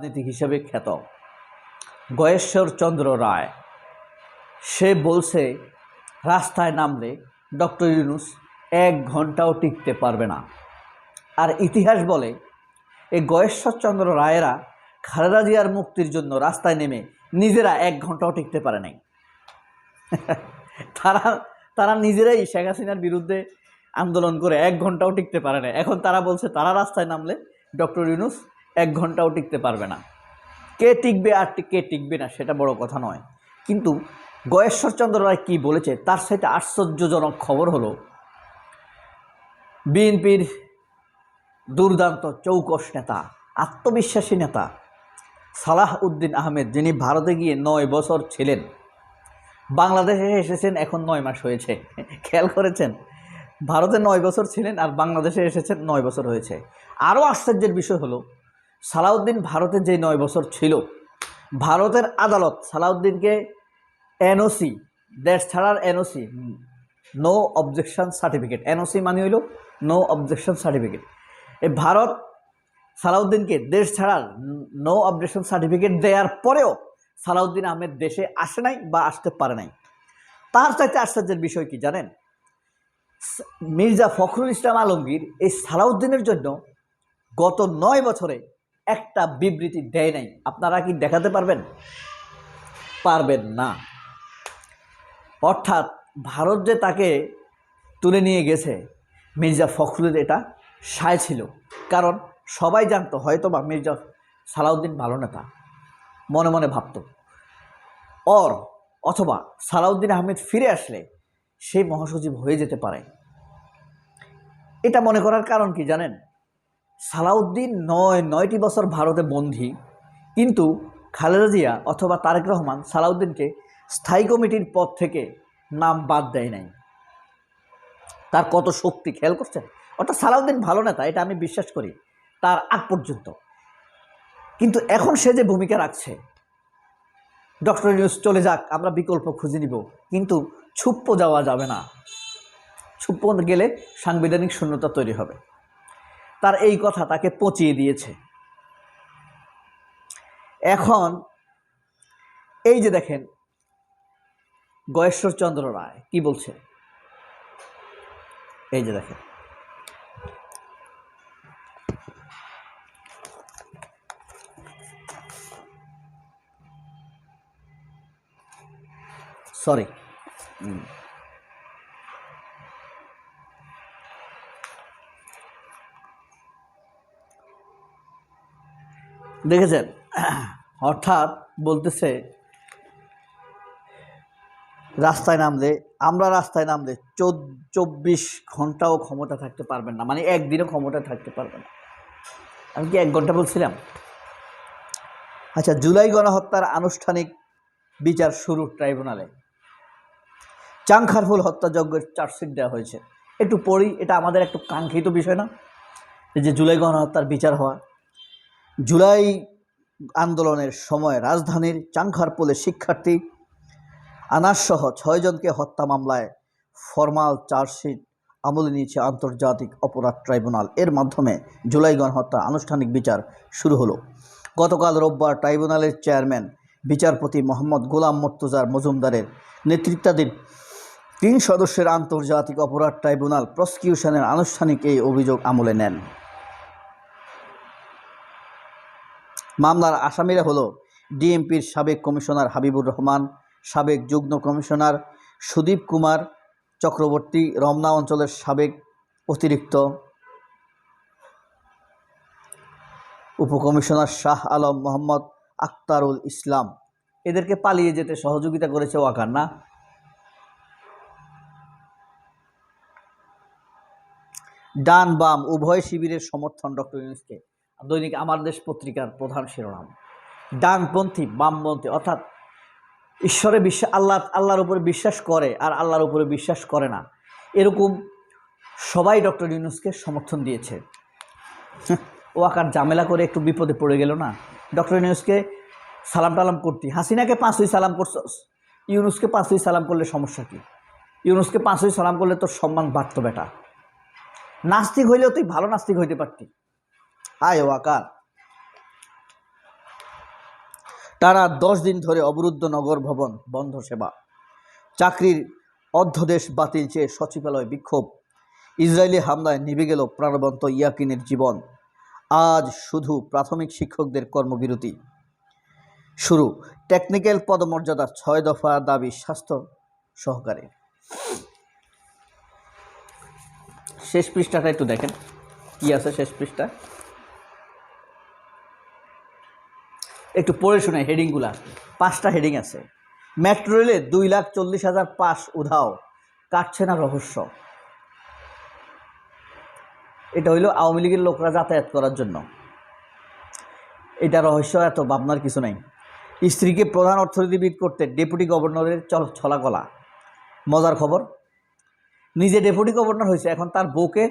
রাজনীতিক হিসেবে খ্যাত। গয়েশ্বর চন্দ্র রায়, সে বলছে, রাস্তায় নামলে ডক্টর ইউনুস এক ঘন্টাও টিকতে পারবে না। আর ইতিহাস বলে এই গয়েশ্বরচন্দ্র রায়েরা খালেদা জিয়ার মুক্তির জন্য রাস্তায় নেমে নিজেরা এক ঘন্টাও টিকতে পারে নাই। তারা তারা নিজেরাই শেখ হাসিনার বিরুদ্ধে আন্দোলন করে এক ঘন্টাও টিকতে পারে না এখন তারা বলছে, তারা রাস্তায় নামলে ডক্টর ইউনুস এক ঘন্টাও টিকতে পারবে না। কে টিকবে আর কে টিকবে না সেটা বড় কথা নয়। কিন্তু গয়েশ্বরচন্দ্র রায় কী বলেছে তার সাথে আশ্চর্যজনক খবর হলো, বিএনপির দুর্দান্ত চৌকস নেতা, আত্মবিশ্বাসী নেতা সালাহ উদ্দিন আহমেদ, যিনি ভারতে গিয়ে নয় বছর ছিলেন, বাংলাদেশে এসেছেন, এখন নয় মাস হয়েছে। খেয়াল করেছেন? ভারতে নয় বছর ছিলেন আর বাংলাদেশে এসেছেন নয় বছর হয়েছে। আরও আশ্চর্যের বিষয় হলো সালাউদ্দিন ভারতে যে নয় বছর ছিল, ভারতের আদালত সালাউদ্দিনকে এনওসি দেশ ছাড়ার NOC no objection certificate NOC মানে হইল নো অবজেকশন সার্টিফিকেট এই ভারত সালাউদ্দিনকে দেশ ছাড়ার নো অবজেকশন সার্টিফিকেট দেওয়ার পরেও সালাউদ্দিন আহমেদ দেশে আসে নাই বা আসতে পারে নাই। তার চাইতে আশ্চর্যের বিষয় কি জানেন? মির্জা ফখরুল ইসলাম আলমগীর এই সালাউদ্দিনের জন্য গত নয় বছরে একটা বিবৃতি দেয় নাই। আপনারা কি দেখাতে পারবেন? পারবেন না। অর্থাৎ ভারত যে তাকে তুলে নিয়ে গেছে, মির্জা ফখরুলের এটা সায় ছিল। কারণ সবাই জানতো হয়তো বা মির্জা সালাউদ্দিন ভালো নেতা, মনে মনে ভাবত। অর অথবা সালাউদ্দিন আহমেদ ফিরে আসলে সেই মহাসচিব হয়ে যেতে পারে। এটা মনে করার কারণ কি জানেন? সালাউদ্দিন নয়, নয়টি বছর ভারতে বন্দী। কিন্তু খালেদা জিয়া অথবা তারেক রহমান সালাউদ্দিনকে স্থায়ী কমিটির পদ থেকে নাম বাদ দেয় নাই। তার কত শক্তি খেয়াল করছেন? অর্থাৎ সালাউদ্দিন ভালো নেতা, এটা আমি বিশ্বাস করি, তার আগ পর্যন্ত। কিন্তু এখন সে যে ভূমিকা রাখছে, ডক্টর নিউজ চলে যাক, আমরা বিকল্প খুঁজে নিব। কিন্তু ছুপ্প যাওয়া যাবে না। ছুপ্প গেলে সাংবিধানিক শূন্যতা তৈরি হবে। তার এই কথা তাকে পচিয়ে দিয়েছে। এখন এই যে দেখেন, গয়েশ্বরচন্দ্র রায় কি বলছে? এই যে দেখেন। সরি দেখেছেন? অর্থাৎ বলতেছে, রাস্তায় নামলে, আমরা রাস্তায় নামলে চব্বিশ ঘন্টাও ক্ষমতা থাকতে পারবেন না। মানে একদিনও ক্ষমতা থাকতে পারবেন না। আমি কি এক ঘণ্টা বলছিলাম? আচ্ছা জুলাই গণহত্যার আনুষ্ঠানিক বিচার শুরু ট্রাইব্যুনালে চাংখারফুল হত্যাযজ্ঞের চার্জশিট দেওয়া হয়েছে। একটু পড়ি, এটা আমাদের একটু কাঙ্ক্ষিত বিষয় না? যে জুলাই গণহত্যার বিচার হওয়া জুলাই আন্দোলনের সময় রাজধানীর চাংখারপুলে শিক্ষার্থী আনাসসহ ছয়জনকে হত্যা মামলায় ফরমাল চার্জশিট আমলে নিয়েছে আন্তর্জাতিক অপরাধ ট্রাইব্যুনাল। এর মাধ্যমে জুলাই গণহত্যার আনুষ্ঠানিক বিচার শুরু হলো। গতকাল রোববার ট্রাইব্যুনালের চেয়ারম্যান, বিচারপতি মোহাম্মদ গোলাম মর্তুজার মজুমদারের নেতৃত্বাধীন তিন সদস্যের আন্তর্জাতিক অপরাধ ট্রাইব্যুনাল প্রসিকিউশনের আনুষ্ঠানিক এই অভিযোগ আমলে নেন। মামলার আসামিরা হলো ডিএমপির সাবেক কমিশনার হাবিবুর রহমান, সাবেক যুগ্ম কমিশনার সুদীপ কুমার চক্রবর্তী, রমনা অঞ্চলের সাবেক অতিরিক্ত উপকমিশনার শাহ আলম মোহাম্মদ আক্তারুল ইসলাম। এদেরকে পালিয়ে যেতে সহযোগিতা করেছে ওয়াকার না ডান বাম উভয় শিবিরের সমর্থন ডক্টর ইউনুসকে দৈনিক আমার দেশ পত্রিকার প্রধান শিরোনাম। ডানপন্থী, বামপন্থী, অর্থাৎ ঈশ্বরে বিশ্বাস, আল্লাহ, আল্লাহর উপরে বিশ্বাস করে আর আল্লাহর উপরে বিশ্বাস করে না। এরকম সবাই ডক্টর ইউনুসকে সমর্থন দিয়েছে। ও আকার ঝামেলা করে একটু বিপদে পড়ে গেল না? ডক্টর ইউনুসকে সালাম টালাম করতি। হাসিনাকে পাঁচই সালাম করছস ইউনুসকে পাঁচই সালাম করলে সমস্যা কী? ইউনুসকে পাঁচই সালাম করলে তোর সম্মান বাড়ত বেটা। নাস্তিক হইলেও তুই ভালো নাস্তিক হইতে পারতি। আয় ওয়াকার টানা দশ দিন ধরে অবরুদ্ধ নগর ভবন, বন্ধ সেবা। চাকরির অর্ধদেশ বাতিল চেয়ে সচিবালয় বিক্ষোভ। ইসরায়েলি হামলায় নিভে গেল প্রাণবন্ত ইয়াকিনের জীবন। আজ শুধু প্রাথমিক শিক্ষকদের কর্মবিরতি। শুরু, টেকনিক্যাল পদমর্যাদার ছয় দফা দাবি স্বাস্থ্য সহকারে। শেষ পৃষ্ঠাটা একটু দেখেন। কি আছে শেষ পৃষ্ঠা? একটু পড়ে শুনে হেডিংগুলা পাঁচটা হেডিং আছে। মেট্রো রেলে দুই লাখ চল্লিশ হাজার পাস উধাও। কাটছে না রহস্য। এটা হইল আওয়ামী লীগের লোকরা যাতায়াত করার জন্য। এটা রহস্য, এত ভাবনার কিছু নাই। স্ত্রীকে প্রধান অর্থনীতিবিদ করতে ডেপুটি গভর্নরের চল ছলাকলা। মজার খবর? নিজে ডেপুটি গভর্নর হয়েছে, এখন তার বউকে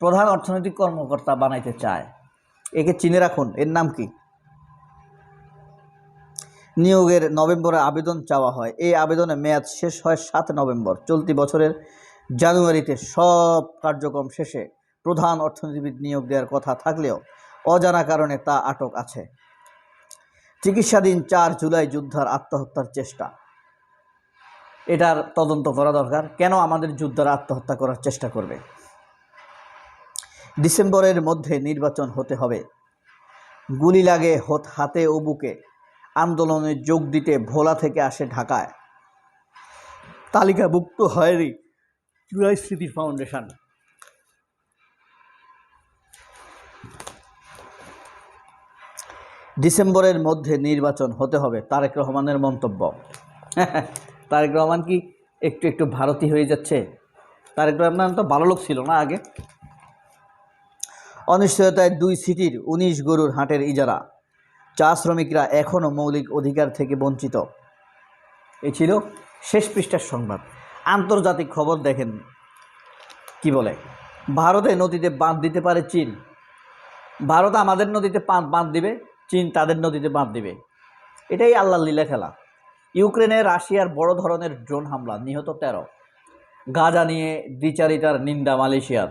প্রধান অর্থনৈতিক কর্মকর্তা বানাইতে চায়। একে চিনে রাখুন, এর নাম কি? নিয়োগের নভেম্বরে আবেদন চাওয়া হয়। এই আবেদনে মেয়াদ শেষ হয় সাত নভেম্বর। চলতি বছরের জানুয়ারিতে সব কার্যক্রম শেষে প্রধান অর্থনীতিবিদ নিয়োগ দেওয়ার কথা থাকলেও অজানা কারণে তা আটক আছে। চিকিৎসাধীন চার জুলাই যুদ্ধার আত্মহত্যার চেষ্টা। এটার তদন্ত করা দরকার। কেন আমাদের যোদ্ধারা আত্মহত্যা করার চেষ্টা করবে? ডিসেম্বরের মধ্যে নির্বাচন হতে হবে। গুলি লাগে হত ও বুকে। আন্দোলনে যোগ দিতে ভোলা থেকে আসে ঢাকায়। তালিকাভুক্ত হয়নি চুরাই স্মৃতি ফাউন্ডেশন। ডিসেম্বরের মধ্যে নির্বাচন হতে হবে, তারেক রহমানের মন্তব্য। তারেক রহমান কি একটু একটু ভারতী হয়ে যাচ্ছে? তারেক রহমান তো ভালো লোক ছিল না আগে। অনিশ্চয়তায় দুই সিটির উনিশ গরুর হাটের ইজারা। চা শ্রমিকরা এখনও মৌলিক অধিকার থেকে বঞ্চিত। এ ছিল শেষ পৃষ্ঠার সংবাদ। আন্তর্জাতিক খবর দেখেন কি বলে? ভারতে নদীতে বাঁধ দিতে পারে চীন। ভারত আমাদের নদীতে বাঁধ দিবে, চীন তাদের নদীতে বাঁধ দিবে। এটাই আল্লাহ লীলা খেলা। ইউক্রেনে রাশিয়ার বড় ধরনের ড্রোন হামলা, নিহত তেরো। গাজা নিয়ে দ্বিচারিতার নিন্দা মালয়েশিয়ার।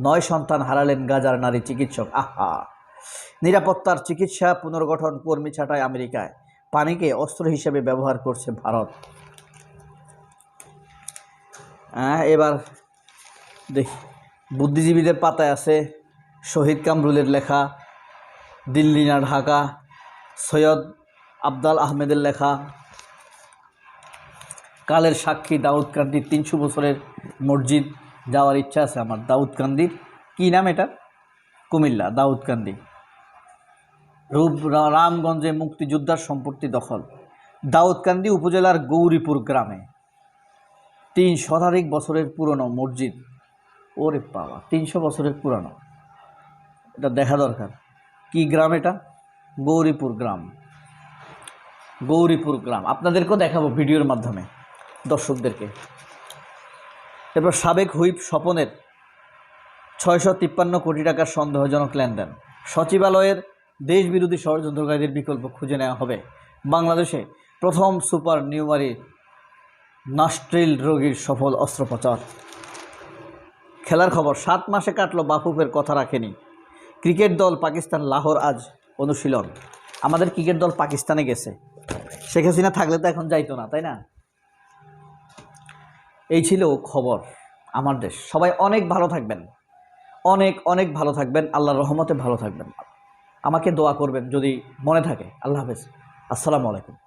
নয় সন্তান হারালেন গাজার নারী চিকিৎসক। আহা! নিরাপত্তার চিকিৎসা পুনর্গঠন কর্মী ছাঁটায় আমেরিকায়। পানিকে অস্ত্র হিসেবে ব্যবহার করছে ভারত। এবার দেখি, বুদ্ধিজীবীদের পাতায় আছে শহীদ কামরুলের লেখা, দিল্লি না ঢাকা, সৈয়দ আবদাল আহমেদের লেখা, কালের সাক্ষী দাউদকান্দির তিনশো বছরের মসজিদ যাওয়ার ইচ্ছা আছে আমার। দাউদকান্দির কী নাম এটা? কুমিল্লা দাউদকান্দি রূপ রামগঞ্জে মুক্তিযোদ্ধার সম্পত্তি দখল। দাউদকান্দি উপজেলার গৌরীপুর গ্রামে। তিন শতাধিক বছরের পুরনো মসজিদ। ওরে বাবা, তিনশো বছরের পুরানো। এটা দেখা দরকার। কি গ্রাম এটা? গৌরীপুর গ্রাম। গৌরীপুর গ্রাম। আপনাদেরকেও দেখাবো ভিডিওর মাধ্যমে, দর্শকদেরকে। এরপর সাবেক হুইপ স্বপনের ছয়শো তিপ্পান্ন কোটি টাকার সন্দেহজনক লেনদেন। সচিবালয়ের দেশবিরোধী ষড়যন্ত্রকারীদের বিকল্প খুঁজে নেওয়া হবে। বাংলাদেশে প্রথম সুপার নিউমারি নাস্ট্রিল রোগীর সফল অস্ত্রোপচার। খেলার খবর, সাত মাসে কাটলো বাফুফের কথা রাখেনি। ক্রিকেট দল পাকিস্তান লাহোর আজ অনুশীলন। আমাদের ক্রিকেট দল পাকিস্তানে গেছে। শেখ হাসিনা থাকলে তো এখন যাইতো না, তাই না? এই ছিল খবর আমার দেশ। সবাই অনেক ভালো থাকবেন। অনেক অনেক ভালো থাকবেন। আল্লাহর রহমতে ভালো থাকবেন। আমাকে দোয়া করবেন যদি মনে থাকে। আল্লাহ হাফেজ। আসসালামু আলাইকুম।